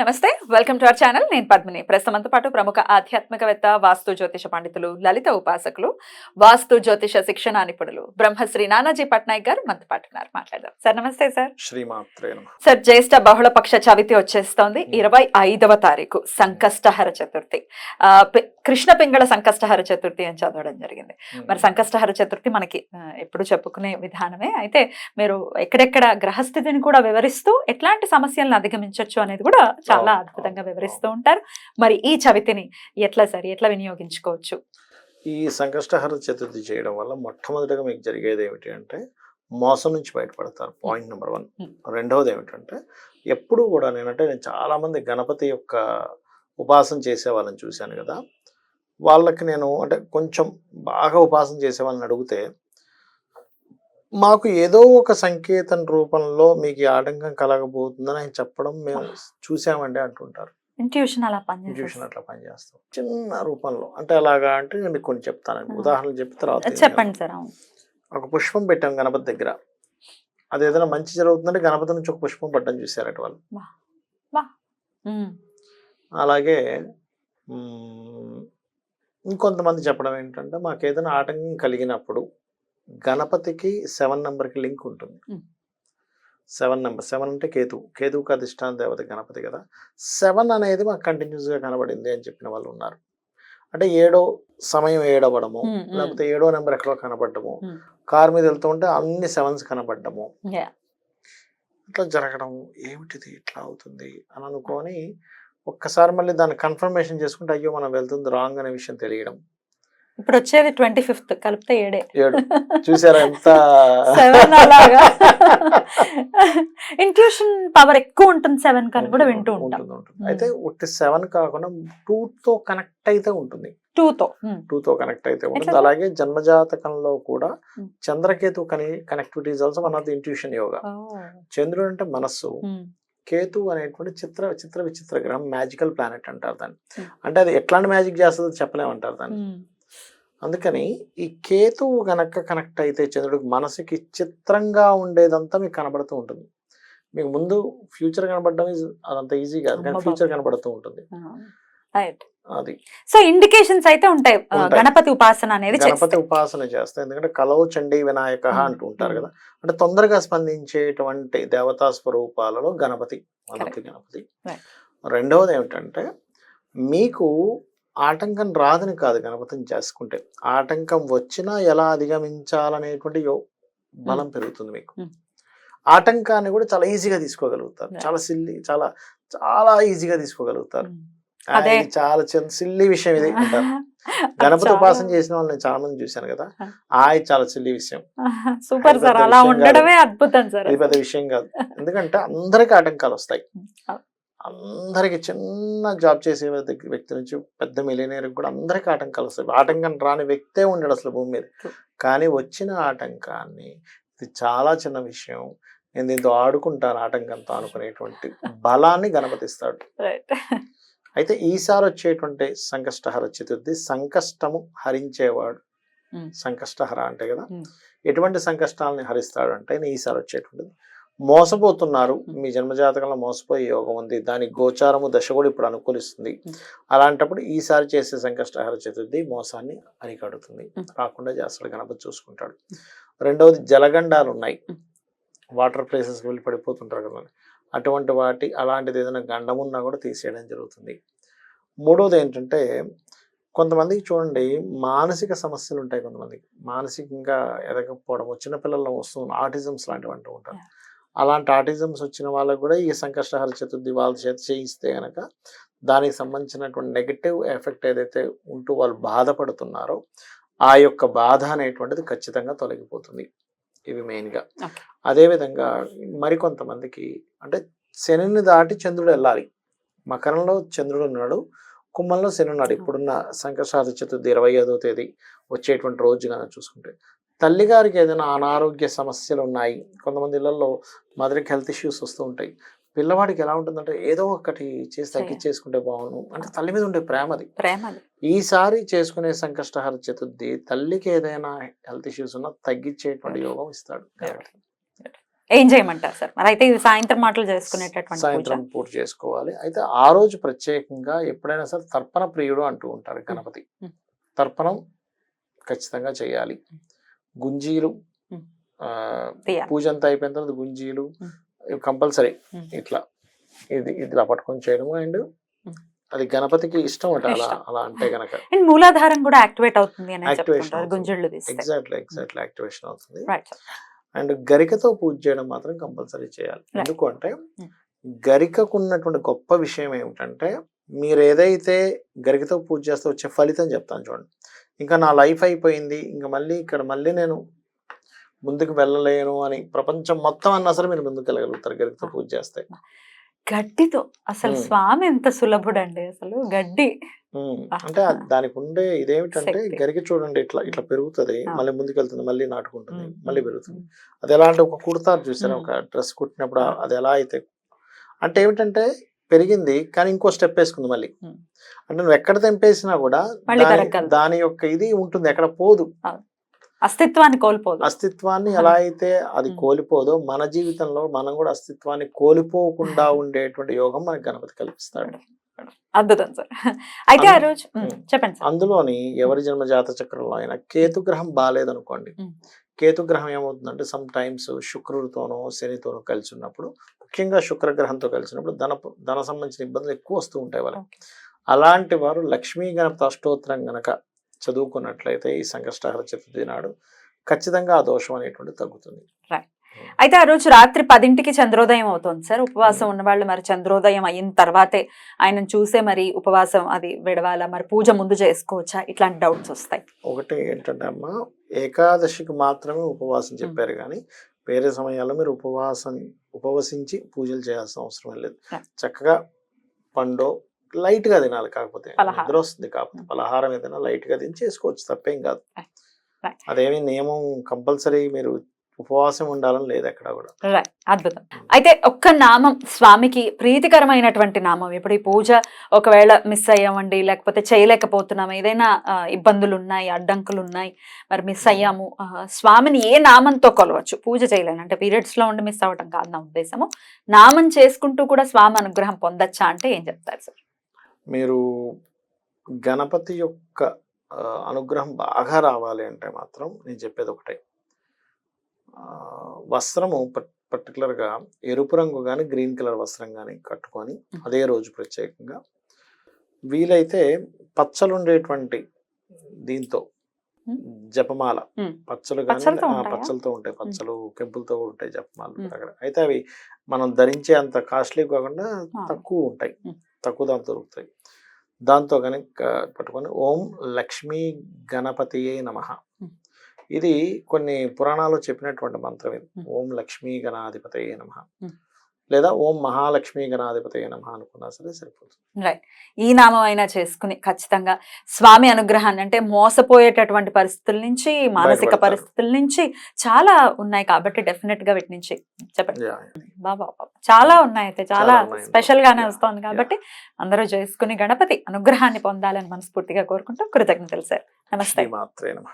నమస్తే welcome to our channel. నేను పద్మిని. ప్రస్తుతంతో పాటు ప్రముఖ ఆధ్యాత్మికవేత్త వాస్తు జ్యోతిష పండితులు లలిత ఉపాసకులు వాస్తు జ్యోతిష శిక్షణ నిపుణులు బ్రహ్మశ్రీ నానాజీ పట్నాయక్ గారు మనతో పాటు ఉన్నారు. మాట్లాడదాం. సార్ నమస్తే సార్. సార్ జ్యేష్ఠ బహుళ పక్ష చవితి వచ్చేస్తోంది. ఇరవై ఐదవ తారీఖు సంకష్టహర చతుర్థి. కృష్ణ పింగళ సంకష్టహర చతుర్థి అని చదవడం జరిగింది. మరి సంకష్టహర చతుర్థి మనకి ఎప్పుడు చెప్పుకునే విధానమే. అయితే మీరు ఎక్కడెక్కడ గ్రహస్థితిని కూడా వివరిస్తూ ఎట్లాంటి సమస్యలను అధిగమించవచ్చు అనేది కూడా చాలా అద్భుతంగా వివరిస్తూ ఉంటారు. మరి ఈ చవితిని ఎట్లా సార్ ఎట్లా వినియోగించుకోవచ్చు? ఈ సంకష్టహర చతుర్థి చేయడం వల్ల మొట్టమొదటిగా మీకు జరిగేది ఏమిటి అంటే మోసం నుంచి బయటపడతారు పాయింట్ నెంబర్ వన్. రెండవది ఏమిటంటే ఎప్పుడు కూడా నేనంటే నేను చాలా మంది గణపతి యొక్క ఉపాసన చేసే వాళ్ళని చూశాను కదా. వాళ్ళకి నేను అంటే కొంచెం బాగా ఉపాసన చేసే వాళ్ళని అడిగితే మాకు ఏదో ఒక సంకేతం రూపంలో మీకు ఈ ఆటంకం కలగబోతుందని ఆయన చెప్పడం మేము చూసామండి అంటుంటారు. ఇంట్యూషన్ అలా ట్యూషన్ పనిచేస్తుంది అట్లా పనిచేస్తాం చిన్న రూపంలో. అంటే అలాగా అంటే నేను మీకు కొన్ని చెప్తానండి. ఉదాహరణలు చెప్పి తర్వాత చెప్పండి సార్ ఒక పుష్పం పెట్టాం గణపతి దగ్గర. అది ఏదైనా మంచి జరుగుతుందంటే గణపతి నుంచి ఒక పుష్పం పడ్డం చూసారట వాళ్ళు. అలాగే ఇంకొంతమంది చెప్పడం ఏంటంటే మాకు ఏదైనా ఆటంకం కలిగినప్పుడు గణపతికి సెవెన్ నెంబర్కి లింక్ ఉంటుంది. సెవెన్ నెంబర్ సెవెన్ అంటే కేతు కేతువుకి అధిష్టాన దేవత గణపతి కదా సెవెన్ అనేది మాకు కంటిన్యూస్గా కనబడింది అని చెప్పిన వాళ్ళు ఉన్నారు అంటే ఏడో సమయం ఏడవడము. లేకపోతే ఏడో నెంబర్ ఎక్కడో కనబడము. కార్ మీద వెళ్తూ ఉంటే అన్ని సెవెన్స్ కనబడ్డము. ఇట్లా జరగడం ఏమిటిది ఇట్లా అవుతుంది అని అనుకొని ఒక్కసారి మళ్ళీ దాన్ని కన్ఫర్మేషన్ చేసుకుంటే అయ్యో మనం వెళ్తుంది రాంగ్ అనే విషయం తెలియడం ఇప్పుడు వచ్చేది ట్వంటీ ఫిఫ్త్ కలిపితే ఏడే. ఏడు. చూసారా ఎంత? సెవెన్ అలాగా. ఇంట్యూషన్ పవర్ ఎక్కువ ఉంటుంది సెవెన్ కని కూడా వింటూ ఉంటాం. ఉంటుంది. అయితే ఉట్టి సెవెన్ కాకుండా టూ తో కనెక్ట్ అయితే ఉంటుంది. టూ తో టూ తో కనెక్ట్ అయితే ఉంటుంది? అలాగే జన్మజాతకంలో కూడా. చంద్రకేతు కని connectivity is also one of the intuition yoga చంద్రుడు అంటే మనస్సు. కేతు అనేటువంటి చిత్ర చిత్ర విచిత్ర గ్రహం మ్యాజికల్ ప్లానెట్ అంటారు దాన్ని. అంటే అది ఎట్లాంటి మ్యాజిక్ చేస్తుందో చెప్పలేమంటారు దాన్ని. అందుకని ఈ కేతువు గనక కనెక్ట్ అయితే చంద్రుడికి మనసుకి చిత్రంగా ఉండేదంతా మీకు కనబడుతూ ఉంటుంది మీకు ముందు ఫ్యూచర్ కనబడడం అదంత ఈజీ కాదు కానీ ఫ్యూచర్. కనబడుతూ ఉంటుంది అది సో ఇండికేషన్స్ అయితే ఉంటాయి. గణపతి ఉపాసన అనేది గణపతి ఉపాసన చేస్తే ఎందుకంటే కలవు చండీ వినాయక. అంటూ ఉంటారు. కదా అంటే తొందరగా స్పందించేటువంటి దేవతా స్వరూపాలలో గణపతి గణపతి Right. రెండవది ఏమిటంటే మీకు ఆటంకం రాదని కాదు గణపతిని చేసుకుంటే. ఆటంకం వచ్చినా ఎలా అధిగమించాలనేటువంటి బలం పెరుగుతుంది మీకు. ఆటంకాన్ని కూడా చాలా ఈజీగా తీసుకోగలుగుతారు. చాలా సిల్లి చాలా చాలా ఈజీగా తీసుకోగలుగుతారు. చాలా చిన్న సిల్లి విషయం ఇది గణపతి ఉపాసన చేసిన వాళ్ళు నేను చాలా మంది చూశాను కదా. ఆ. ఇది చాలా సిల్లి విషయం. Super sir. అలా విషయం ఉండడమే అద్భుతం సార్ ఇది పెద్ద విషయం కాదు. ఎందుకంటే అందరికి ఆటంకాలు వస్తాయి. అందరికి చిన్న జాబ్ చేసే వ్యక్తి నుంచి పెద్ద మిలియనీర్ కూడా అందరికి ఆటంకాలు వస్తాయి. ఆటంకం రాని వ్యక్తే ఉండడు అసలు భూమి మీద. కానీ వచ్చిన ఆటంకాన్ని ఇది చాలా చిన్న విషయం. నేను దీంతో ఆడుకుంటాను ఆటంకంతో అనుకునేటువంటి బలాన్ని గణపతిస్తాడు. అయితే ఈసారి వచ్చేటువంటి సంకష్టహర చతుర్థి సంకష్టము హరించేవాడు. సంకష్టహర అంటే కదా. ఎటువంటి సంకష్టాలని హరిస్తాడు అంటే ఈసారి వచ్చేటువంటిది మోసపోతున్నారు. మీ జన్మజాతకంలో మోసపోయే యోగం ఉంది దాని గోచారము దశ కూడా ఇప్పుడు అనుకూలిస్తుంది. అలాంటప్పుడు ఈసారి చేసే సంకష్టహర చతుర్థి మోసాన్ని అరికడుతుంది. రాకుండా చేస్తాడు గణపతి చూసుకుంటాడు రెండవది జలగండాలు ఉన్నాయి. వాటర్ ప్లేసెస్కి వెళ్ళి పడిపోతుంటారు కదా అటువంటి వాటి అలాంటిది ఏదైనా గండం ఉన్నా కూడా తీసేయడం జరుగుతుంది మూడోది ఏంటంటే కొంతమందికి చూడండి మానసిక సమస్యలు ఉంటాయి కొంతమందికి మానసికంగా ఎదగకపోవడం చిన్నపిల్లల్లో వస్తుంది ఆటిజమ్స్ లాంటివి అంటూ ఉంటారు. అలాంటి ఆటిజమ్స్ వచ్చిన వాళ్ళకు కూడా ఈ సంకష్టహర చతుర్థి వాళ్ళ చేత చేయిస్తే గనక దానికి సంబంధించినటువంటి నెగటివ్ ఎఫెక్ట్ ఏదైతే ఉంటూ వాళ్ళు బాధపడుతున్నారో ఆ యొక్క బాధ అనేటువంటిది ఖచ్చితంగా తొలగిపోతుంది. ఇవి మెయిన్గా. అదేవిధంగా మరికొంతమందికి అంటే శనిని దాటి చంద్రుడు వెళ్ళాలి. మకరంలో చంద్రుడు ఉన్నాడు. కుంభంలో శని ఉన్నాడు. ఇప్పుడున్న సంకటార చతుర్థి ఇరవై ఐదో తేదీ వచ్చేటువంటి రోజు కనుక చూసుకుంటే. తల్లి గారికి ఏదైనా అనారోగ్య సమస్యలు ఉన్నాయి కొంతమంది ఇళ్ళలో మదర్కి హెల్త్ ఇష్యూస్ వస్తూ ఉంటాయి. పిల్లవాడికి ఎలా ఉంటుందంటే ఏదో ఒకటి చేసి తగ్గించేసుకుంటే బాగుండు. అంటే తల్లి మీద ఉండే ప్రేమ అది. ప్రేమలు ఈసారి చేసుకునే సంకష్టహర చతుర్థి తల్లికి ఏదైనా హెల్త్ ఇష్యూస్ ఉన్నా తగ్గించేటువంటి యోగం ఇస్తాడు. ఏం చేయమంటారు సార్? మరి అయితే ఇది సాయంత్రం మాటలు చేసుకునేటటువంటి సాయంత్రం పూర్తి చేసుకోవాలి. అయితే ఆ రోజు ప్రత్యేకంగా ఎప్పుడైనా సరే తర్పణ ప్రియుడు అంటూ ఉంటారు గణపతి. తర్పణం ఖచ్చితంగా చేయాలి. గుంజీలు. పూజ అంతా అయిపోయిన తర్వాత గుంజీలు. కంపల్సరీ. ఇట్లా ఇది ఇట్లా పట్టుకొని చేయడం అండ్. అది గణపతికి ఇష్టం అట అలా. అలా అంటే గనక అండ్ మూలాధారం కూడా యాక్టివేట్ అవుతుంది అని చెప్తుంటారు. గుంజుళ్ళు ఎగ్జాక్ట్లీ ఎగ్జాక్ట్లీ యాక్టివేషన్ అవుతుంది అండ్ గరికతో పూజ చేయడం మాత్రం కంపల్సరీ చేయాలి Right. ఎందుకు అంటే Mm. గరికకు ఉన్నటువంటి గొప్ప విషయం ఏమిటంటే మీరు ఏదైతే గరికతో పూజ చేస్తే వచ్చే ఫలితం చెప్తాను చూడండి ఇంకా నా లైఫ్ అయిపోయింది ఇంకా మళ్ళీ ఇక్కడ మళ్ళీ నేను ముందుకు వెళ్ళలేను అని ప్రపంచం మొత్తం అన్నా సరే మీరు ముందుకు వెళ్ళగలుగుతారు గరికతో పూజ చేస్తే గడ్డితో అసలు. స్వామి ఎంత సులభుడండి అసలు గడ్డి. అంటే దానికి ఉండే ఇదేమిటంటే. గరిక చూడండి ఇట్లా ఇట్లా పెరుగుతుంది. మళ్ళీ ముందుకు వెళ్తుంది మళ్ళీ నాటుకుంటుంది. మళ్ళీ పెరుగుతుంది అది ఎలా అంటే ఒక చూసారు మ్మ్. ఒక డ్రెస్ కుట్టినప్పుడు. అది ఎలా అయితే అంటే ఏమిటంటే పెరిగింది కానీ ఇంకో స్టెప్ వేసుకుంది మళ్ళీ. అంటే నువ్వు ఎక్కడ తెంపేసినా కూడా దాని- యొక్క ఇది ఉంటుంది ఎక్కడ పోదు. అస్తిత్వాన్ని కోల్పోదు. అస్తిత్వాన్ని ఎలా అయితే అది. కోల్పోదో మన జీవితంలో మనం కూడా అస్తిత్వాన్ని కోల్పోకుండా ఉండేటువంటి యోగం మనకి గణపతి కల్పిస్తాడు. అద్భుతం సార్. అయితే ఆ రోజు. చెప్పండి అందులోని ఎవరి జన్మ జాత చక్రంలో అయినా కేతుగ్రహం బాగాలేదనుకోండి. కేతుగ్రహం ఏమవుతుందంటే సమ్ టైమ్స్ శుక్రుడితోనో శనితోనో కలిసి ఉన్నప్పుడు ముఖ్యంగా శుక్రగ్రహంతో కలిసినప్పుడు ధన ధన సంబంధించిన ఇబ్బందులు ఎక్కువ వస్తూ ఉంటాయి వాళ్ళకి. అలాంటి వారు లక్ష్మీ గణపతి అష్టోత్తరం గనక చదువుకున్నట్లయితే ఈ సంకష్టహర చతుర్థి నాడు ఖచ్చితంగా ఆ దోషం అనేటువంటి తగ్గుతుంది. అయితే ఆ రోజు రాత్రి పదింటికి చంద్రోదయం అవుతుంది సార్. ఉపవాసం మ్మ్. ఉన్న వాళ్ళు మరి చంద్రోదయం అయిన తర్వాతే ఆయనను చూసే మరి ఉపవాసం అది విడవాలా? మరి పూజ ముందు చేసుకోవచ్చా? ఇట్లాంటి డౌట్స్ వస్తాయి. ఒకటి ఏంటంటే అమ్మ ఏకాదశికి మాత్రమే ఉపవాసం చెప్పారు కానీ వేరే సమయాల్లో మీరు ఉపవాసం ఉపవసించి పూజలు చేయాల్సిన అవసరం లేదు. చక్కగా పండో లైట్గా తినాలి కాకపోతే. నిద్ర వస్తుంది కాకపోతే పలహారం ఏదైనా లైట్గా తిని చేసుకోవచ్చు తప్పేం కాదు. అదేమి నియమం కంపల్సరీ మీరు ఉపవాసం ఉండాలని లేదు ఎక్కడ కూడా. రైట్ అద్భుతం. అయితే ఒక్క నామం స్వామికి ప్రీతికరమైనటువంటి నామం. ఇప్పుడు ఈ పూజ ఒకవేళ మిస్ అయ్యామండి లేకపోతే చేయలేకపోతున్నాం ఏదైనా ఇబ్బందులు ఉన్నాయి అడ్డంకులు ఉన్నాయి మరి మిస్ అయ్యాము ఆ, స్వామిని ఏ నామంతో కొలవచ్చు? పూజ చేయలేను. అంటే పీరియడ్స్లో ఉండి మిస్ అవ్వటం కాదు నా ఉద్దేశము. నామం చేసుకుంటూ కూడా స్వామి అనుగ్రహం పొందొచ్చా అంటే ఏం చెప్తారు సార్? మీరు గణపతి యొక్క అనుగ్రహం బాగా రావాలి అంటే మాత్రం నేను చెప్పేది ఒకటే. వస్త్రము పట్- particular గా ఎరుపు రంగు కానీ గ్రీన్ కలర్ వస్త్రం కానీ కట్టుకొని. అదే రోజు ప్రత్యేకంగా వీలైతే పచ్చలు ఉండేటువంటి దీంతో. జపమాల. పచ్చలు కానీ పచ్చలతో ఉంటాయా? పచ్చలు కెంపులతో ఉంటాయి జపమాలు. అక్కడ అయితే అవి మనం ధరించే అంత కాస్ట్లీ కాకుండా. తక్కువ ఉంటాయి. తక్కువ దాంతో దొరుకుతాయి దాంతో కనుక పట్టుకొని ఓం లక్ష్మీ గణపతియే నమ. ఇది కొన్ని పురాణాల్లో చెప్పినటువంటి మంత్రం ఇది. ఓం లక్ష్మీ గణాధిపతయే నమ. లేదా ఓం మహాలక్ష్మీ గణాధిపతయే నమ అనుకున్నా సరే సరిపోతుంది రైట్ ఈ నామం అయినా చేసుకుని ఖచ్చితంగా స్వామి అనుగ్రహాన్ని అంటే మోసపోయేటటువంటి పరిస్థితుల నుంచి మానసిక. పరిస్థితుల నుంచి చాలా ఉన్నాయి కాబట్టి డెఫినెట్గా వీటి నుంచి చెప్పండి. బాబా. చాలా ఉన్నాయి అయితే చాలా. స్పెషల్ గానే వస్తోంది కాబట్టి అందరూ చేసుకుని గణపతి అనుగ్రహాన్ని పొందాలని మనస్ఫూర్తిగా కోరుకుంటూ కృతజ్ఞతలు సార్ నమస్తే శ్రీమాత్రే నమ